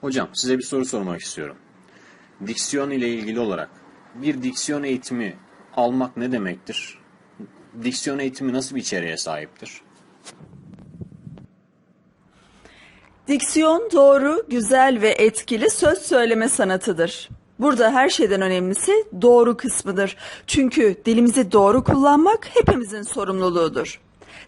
Hocam size bir soru sormak istiyorum. Diksiyon ile ilgili olarak bir diksiyon eğitimi almak ne demektir? Diksiyon eğitimi nasıl bir içeriğe sahiptir? Diksiyon doğru, güzel ve etkili söz söyleme sanatıdır. Burada her şeyden önemlisi doğru kısmıdır. Çünkü dilimizi doğru kullanmak hepimizin sorumluluğudur.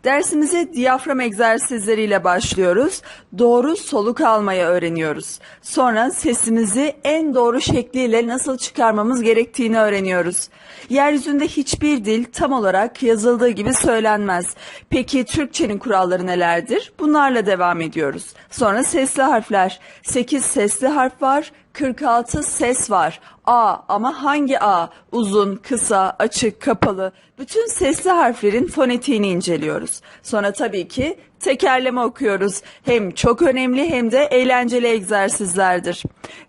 Dersimize diyafram egzersizleriyle başlıyoruz. Doğru soluk almayı öğreniyoruz. Sonra sesimizi en doğru şekliyle nasıl çıkarmamız gerektiğini öğreniyoruz. Yeryüzünde hiçbir dil tam olarak yazıldığı gibi söylenmez. Peki Türkçenin kuralları nelerdir? Bunlarla devam ediyoruz. Sonra sesli harfler. 8 sesli harf var, 46 ses var. A ama hangi A? Uzun, kısa, açık, kapalı. Bütün sesli harflerin fonetiğini inceliyoruz. Sonra tabii ki tekerleme okuyoruz. Hem çok önemli hem de eğlenceli egzersizlerdir.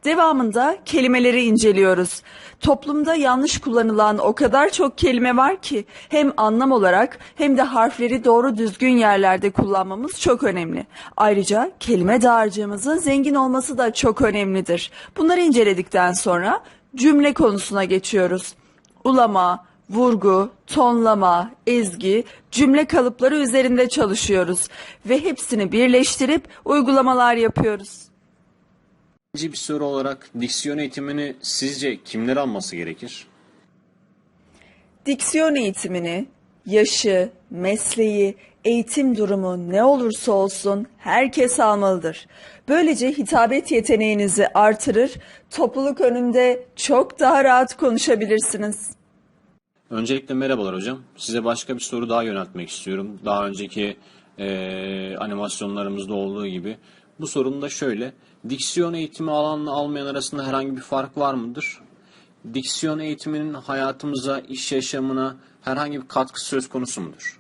Devamında kelimeleri inceliyoruz. Toplumda yanlış kullanılan o kadar çok kelime var ki hem anlam olarak hem de harfleri doğru düzgün yerlerde kullanmamız çok önemli. Ayrıca kelime dağarcığımızın zengin olması da çok önemlidir. Bunları inceledikten sonra cümle konusuna geçiyoruz. Ulama, vurgu, tonlama, ezgi, cümle kalıpları üzerinde çalışıyoruz ve hepsini birleştirip uygulamalar yapıyoruz. İkinci bir soru olarak diksiyon eğitimini sizce kimler alması gerekir? Diksiyon eğitimini yaşı, mesleği, eğitim durumu ne olursa olsun herkes almalıdır. Böylece hitabet yeteneğinizi artırır, topluluk önünde çok daha rahat konuşabilirsiniz. Öncelikle merhabalar hocam. Size başka bir soru daha yöneltmek istiyorum. Daha önceki eee, animasyonlarımızda olduğu gibi. Bu sorun da şöyle. Diksiyon eğitimi alanla almayan arasında herhangi bir fark var mıdır? Diksiyon eğitiminin hayatımıza, iş yaşamına herhangi bir katkısı söz konusu mudur?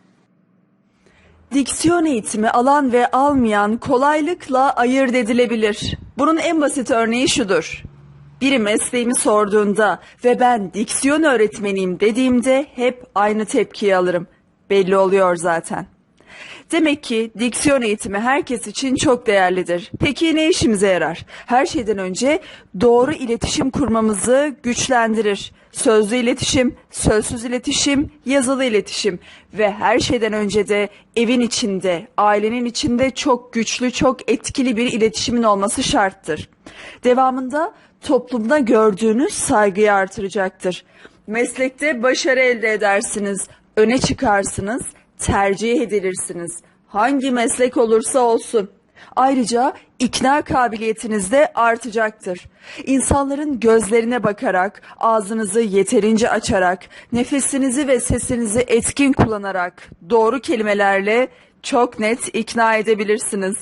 Diksiyon eğitimi alan ve almayan kolaylıkla ayırt edilebilir. Bunun en basit örneği şudur. Biri mesleğimi sorduğunda ve ben diksiyon öğretmeniyim dediğimde hep aynı tepkiyi alırım. Belli oluyor zaten. Demek ki diksiyon eğitimi herkes için çok değerlidir. Peki ne işimize yarar? Her şeyden önce doğru iletişim kurmamızı güçlendirir. Sözlü iletişim, sözsüz iletişim, yazılı iletişim ve her şeyden önce de evin içinde, ailenin içinde çok güçlü, çok etkili bir iletişimin olması şarttır. Devamında toplumda gördüğünüz saygıyı artıracaktır. Meslekte başarı elde edersiniz, öne çıkarsınız, tercih edilirsiniz. Hangi meslek olursa olsun. Ayrıca ikna kabiliyetiniz de artacaktır. İnsanların gözlerine bakarak, ağzınızı yeterince açarak, nefesinizi ve sesinizi etkin kullanarak doğru kelimelerle çok net ikna edebilirsiniz.